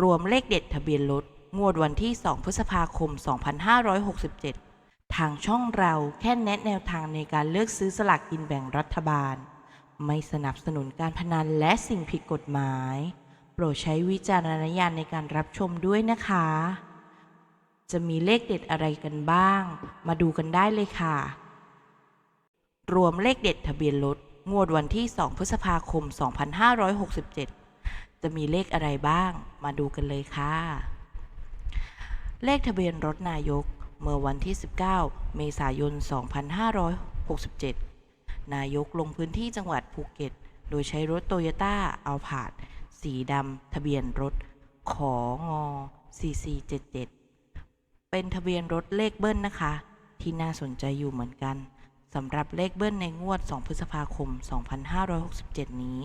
รวมเลขเด็ดทะเบียนรถงวดวันที่ 2 พฤษภาคม 2567 ทางช่องเราแค่แนะแนวทางในการเลือกซื้อสลากกินแบ่งรัฐบาล ไม่สนับสนุนการพนันและสิ่งผิดกฎหมาย โปรดใช้วิจารณญาณในการรับชมด้วยนะคะ จะมีเลขเด็ดอะไรกันบ้าง มาดูกันได้เลยค่ะ รวมเลขเด็ดทะเบียนรถงวดวันที่ 2 พฤษภาคม 2567 จะมีเลขอะไรบ้าง มาดูกันเลยค่ะ เลขทะเบียนรถนายก เมื่อวันที่ 19 เมษายน 2567 นายกลงพื้นที่จังหวัดภูเก็ต โดยใช้รถโตโยต้าเอาผาดสีดำทะเบียนรถของอ4477 เป็นทะเบียนรถเลขเบิ้ลนะคะ ที่น่าสนใจอยู่เหมือนกันสำหรับเลขเบิ้ลในงวด 2 พฤษภาคม 2567 นี้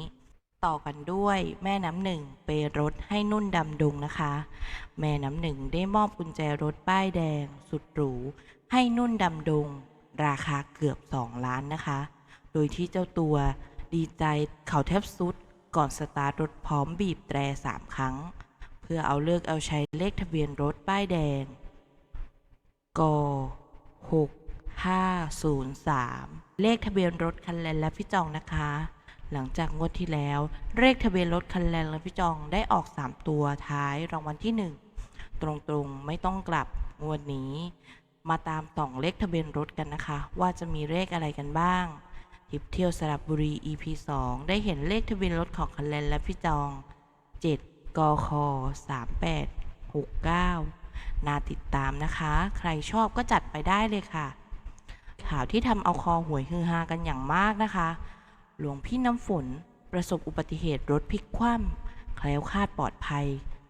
ต่อกันด้วยแม่น้ำหนึ่งเปรรถให้นุ่นดำดงนะคะ แม่น้ำหนึ่งได้มอบกุญแจรถป้ายแดง สุดหรูให้นุ่นดำดง ราคาเกือบ 2 ล้านนะคะ โดยที่เจ้าตัวดีใจเขาแทบสุด ก่อนสตาร์ทรถพร้อมบีบแตรสามครั้ง เพื่อเอาเลือกเอาใช้เลขทะเบียนรถป้ายแดงกหกห้าศูนย์สามเลขทะเบียนรถคันแลนและพี่จองนะคะ หลังจากงวดที่แล้ว เลขทะเบียนรถคันแลนและพี่จองได้ออก 3 ตัวท้ายรางวัลที่ 1 ตรงๆไม่ต้องกลับงวดนี้ มาตามต่องเลขทะเบียนรถกันนะคะ ว่าจะมีเลขอะไรกันบ้างทิปเที่ยวสระบุรี EP 2 ได้เห็นเลขทะเบียนรถของคันแลนและพี่จอง 7 กค 3869 น่าติดตามนะคะ ใครชอบก็จัดไปได้เลยค่ะข่าวที่ทำเอาคอหวยฮือฮากันอย่างมากนะคะ หลวงพี่น้ำฝนประสบอุบัติเหตุรถพลิกคว่ำแคล้วคลาดปลอดภัย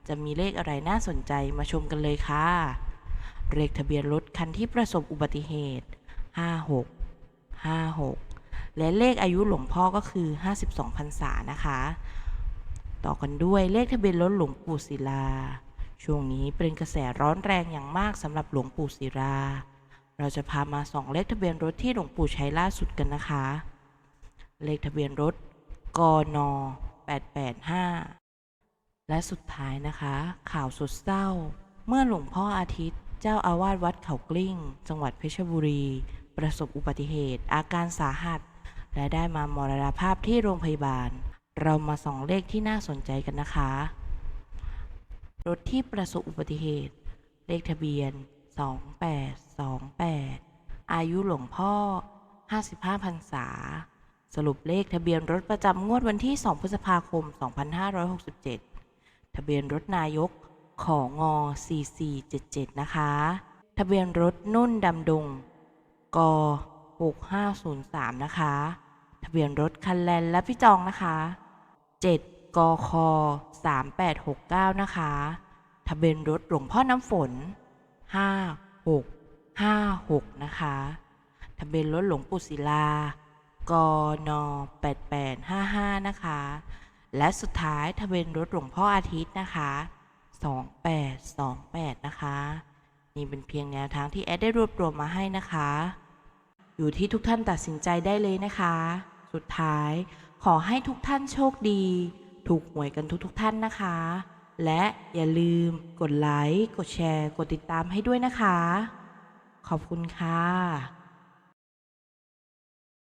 จะมีเลขอะไรน่าสนใจมาชมกันเลยค่ะ เลขทะเบียนรถคันที่ประสบอุบัติเหตุ 56 56 และเลขอายุหลวงพ่อก็คือ 52พรรษานะคะ ต่อกันด้วยเลขทะเบียนรถหลวงปู่ศิลา ช่วงนี้เป็นกระแสร้อนแรงอย่างมากสำหรับหลวงปู่ศิลา เราจะพามาส่องเลขทะเบียนรถที่หลวงปู่ใช้ล่าสุดกันนะคะ เลขทะเบียนรถ กน 885 และสุดท้ายนะคะ ข่าวสุดเศร้า เมื่อหลวงพ่ออาทิตย์ เจ้าอาวาสวัดเขากลิ้ง จังหวัดเพชรบุรี ประสบอุบัติเหตุ อาการสาหัส และได้มามรณภาพที่โรงพยาบาล เรามาส่องเลขที่น่าสนใจกันนะคะ รถที่ประสบอุบัติเหตุ เลขทะเบียน 2828 อายุหลวงพ่อ 55พรรษา สรุปเลขทะเบียนรถประจำงวดวันที่ 2 พฤษภาคม 2567 ทะเบียนรถนายกของง4477 นะคะ ทะเบียนรถนุ่นดำดง ก 6503 นะคะ ทะเบียนรถคันแลนและพี่จองนะคะ 7 กค 3869 นะคะ ทะเบียนรถหลวงพ่อน้ำฝน 5656 นะคะ ทะเบียนรถหลวงปู่ศิลา กน8855 นะคะ และสุดท้ายทะเบียนรถหลวงพ่ออาทิตย์นะคะ 2828 นะคะ นี่เป็นเพียงแนวทางที่แอดได้รวบรวมมาให้นะคะ อยู่ที่ทุกท่านตัดสินใจได้เลยนะคะ สุดท้ายขอให้ทุกท่านโชคดี ถูกหวยกันทุกๆทท่านนะคะ และอย่าลืมกดไลค์ กดแชร์ กดติดตามให้ด้วยนะคะ ขอบคุณค่ะ